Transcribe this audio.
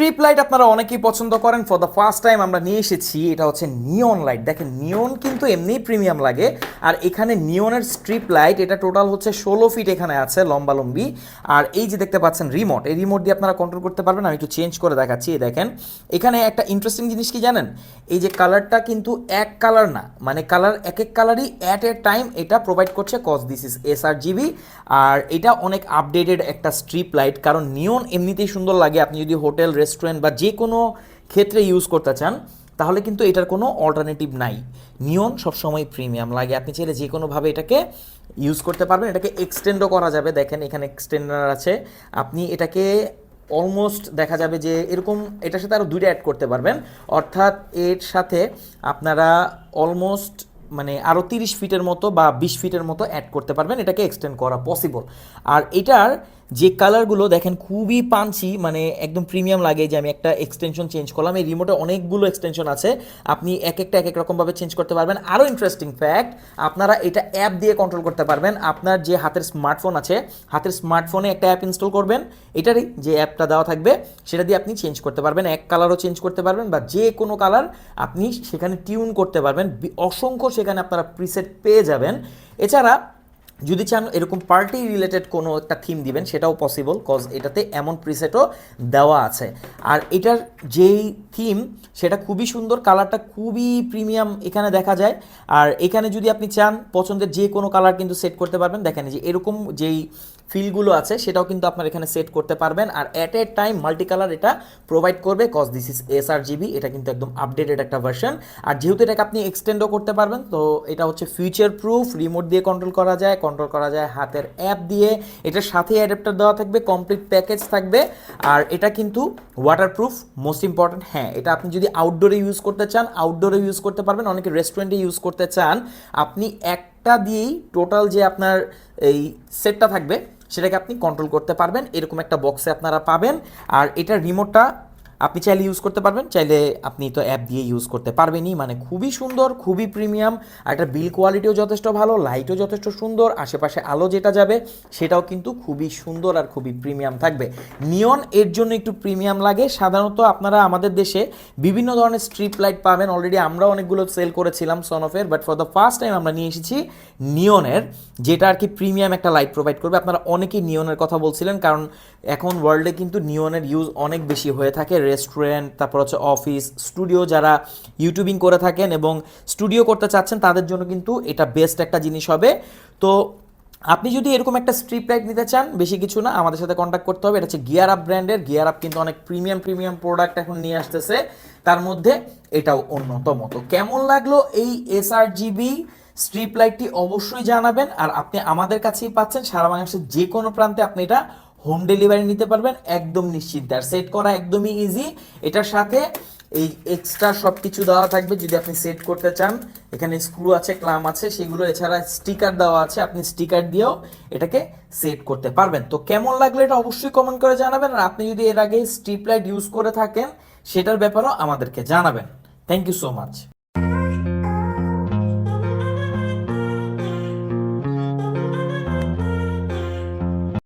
Strip light আপনারা অনেকেই পছন্দ করেন। ফর দ্য ফার্স্ট টাইম আমরা নিয়ে এসেছি, এটা হচ্ছে নিয়ন লাইট দেখেন নিয়ন কিন্তু এমনি প্রিমিয়াম লাগে। আর এখানে নিয়নের স্ট্রিপ লাইট এটা টোটাল হচ্ছে ষোলো ফিট এখানে আছে লম্বা লম্বি আর এই যে দেখতে পাচ্ছেন রিমোট এই রিমোট দিয়ে আপনারা কন্ট্রোল করতে পারবেন। আমি একটু চেঞ্জ করে দেখাচ্ছি, এই দেখেন। এখানে একটা ইন্টারেস্টিং জিনিস কি জানেন? এই যে কালারটা কিন্তু এক কালার না। মানে কালার এক এক কালারই অ্যাট এ টাইম এটা প্রোভাইড করছে cause this is S R GB আর এটা অনেক আপডেটেড একটা স্ট্রিপ লাইট কারণ নিয়ন এমনিতেই সুন্দর লাগে। আপনি যদি হোটেল রেস্টুরেন্ট বা যে কোনো ক্ষেত্রে ইউজ করতে চান, তাহলে কিন্তু এটার কোনো অল্টারনেটিভ নাই। নিয়ন সবসময় প্রিমিয়াম লাগে। আপনি চাইলে যে কোনোভাবে এটাকে ইউজ করতে পারবেন। এটাকে এক্সটেন্ডও করা যাবে। দেখেন এখানে এক্সটেন্ডার আছে। আপনি এটাকে অলমোস্ট দেখা যাবে যে এরকম এটার সাথে আরও দুইটা অ্যাড করতে পারবেন। অর্থাৎ এর সাথে আপনারা অলমোস্ট মানে আরও তিরিশ ফিটের মতো বা বিশ ফিটের মতো অ্যাড করতে পারবেন। এটাকে এক্সটেন্ড করা পসিবল আর এটার যে কালারগুলো দেখেন খুবই পাঞ্চি মানে একদম প্রিমিয়াম লাগে যে আমি একটা এক্সটেনশন চেঞ্জ করলাম। এই রিমোটে অনেকগুলো এক্সটেনশন আছে। আপনি এক একটা, এক এক রকমভাবে চেঞ্জ করতে পারবেন। আরও ইন্টারেস্টিং ফ্যাক্ট আপনারা এটা অ্যাপ দিয়ে কন্ট্রোল করতে পারবেন। আপনার যে হাতের স্মার্টফোন আছে, হাতের স্মার্টফোনে একটা অ্যাপ ইনস্টল করবেন। এটারই যে অ্যাপটা দেওয়া থাকবে, সেটা দিয়ে আপনি চেঞ্জ করতে পারবেন। এক কালারও চেঞ্জ করতে পারবেন বা যে কোনো কালার আপনি সেখানে টিউন করতে পারবেন। অসংখ্য সেখানে আপনারা প্রিসেট পেয়ে যাবেন। এছাড়া যদি চান এরকম পার্টি রিলেটেড কোনো একটা থিম দিবেন, সেটাও পসিবল কজ এটাতে এমন প্রিসেটও দেওয়া আছে। আর এটার যেই থিম সেটা খুবই সুন্দর কালারটা খুবই প্রিমিয়াম এখানে দেখা যায়। আর এখানে যদি আপনি চান, পছন্দের যে কোনো কালার কিন্তু সেট করতে পারবেন। দেখেন যে এরকম যেই ফিলগুলো আছে, সেটাও কিন্তু আপনার এখানে সেট করতে পারবেন। আর at a time multi colour এটা প্রোভাইড করবে cause this is S R GB এটা কিন্তু একদম আপডেটেড একটা ভার্সন আর যেহেতু এটাকে আপনি এক্সটেন্ডও করতে পারবেন, তো এটা হচ্ছে ফিউচার প্রুফ রিমোট দিয়ে কন্ট্রোল করা যায় কন্ট্রোল করা যায় হাতের অ্যাপ দিয়ে। এটার সাথে অ্যাডাপ্টার দেওয়া থাকবে কমপ্লিট প্যাকেজ থাকবে। আর এটা কিন্তু ওয়াটারপ্রুফ মোস্ট ইম্পর্ট্যান্ট হ্যাঁ এটা আপনি যদি আউটডোরে ইউজ করতে চান আউটডোরে ইউজ করতে পারবেন, অনেকে রেস্টুরেন্টে ইউজ করতে চান, আপনি একটা দিয়েই টোটাল যে আপনার এই সেটটা থাকবে সেটাকে আপনি কন্ট্রোল করতে পারবেন। এরকম একটা বক্সে আপনারা পাবেন। আর এটার রিমোটটা আপনি চাইলে ইউজ করতে পারবেন, চাইলে আপনি তো অ্যাপ দিয়ে ইউজ করতে পারবেনই। মানে খুবই সুন্দর, খুবই প্রিমিয়াম আর বিল কোয়ালিটিও যথেষ্ট ভালো লাইটও যথেষ্ট সুন্দর, আশেপাশে আলো যেটা যাবে, সেটাও কিন্তু খুবই সুন্দর আর খুবই প্রিমিয়াম থাকবে। নিয়ন এর জন্য একটু প্রিমিয়াম লাগে, সাধারণত আপনারা আমাদের দেশে বিভিন্ন ধরনের স্ট্রিপ লাইট পাবেন। অলরেডি আমরা অনেকগুলো সেল করেছিলাম সনফের but for the first time আমরা নিয়ে এসেছি নিয়নের যেটা আর কি প্রিমিয়াম একটা লাইট প্রোভাইড করবে। আপনারা অনেকেই নিয়নের কথা বলছিলেন, কারণ এখন ওয়ার্ল্ডে কিন্তু নিয়নের ইউজ অনেক বেশি হয়ে থাকে। রেস্টুরেন্ট তারপর হচ্ছে অফিস স্টুডিও যারা ইউটিউবিং করে থাকেন এবং স্টুডিও করতে চাচ্ছেন, তাদের জন্য কিন্তু এটা বেস্ট একটা জিনিস হবে। তো আপনি যদি এরকম একটা স্ট্রিপ লাইট নিতে চান, বেশি কিছু না, আমাদের সাথে কন্ট্যাক্ট করতে হবে। এটা হচ্ছে গিয়ার আপ ব্র্যান্ডের গিয়ার আপ কিন্তু অনেক প্রিমিয়াম প্রিমিয়াম প্রোডাক্ট এখন নিয়ে আসতেছে। তার মধ্যে এটাও অন্যতম। তো কেমন লাগল এই এস আর জিবি স্ট্রিপ লাইটটি অবশ্যই জানাবেন। আর আপনি আমাদের কাছেই পাচ্ছেন, সারা বাংলাদেশের যে কোনো প্রান্তে আপনি এটা হোম ডেলিভারি নিতে পারবেন, একদম নিশ্চিন্তে আর সেট করা একদমই ইজি এটার সাথে এই এক্সট্রা সব কিছু দেওয়া থাকবে, যদি আপনি সেট করতে চান। এখানে স্ক্রু আছে ক্লাম আছে, সেগুলো এছাড়া স্টিকার দেওয়া আছে, আপনি স্টিকার দিয়েও এটাকে সেট করতে পারবেন। তো কেমন লাগল এটা অবশ্যই কমেন্ট করে জানাবেন। আর আপনি যদি এর আগে স্ট্রিপ লাইট ইউজ করে থাকেন, সেটার ব্যাপারেও আমাদেরকে জানাবেন। Thank you so much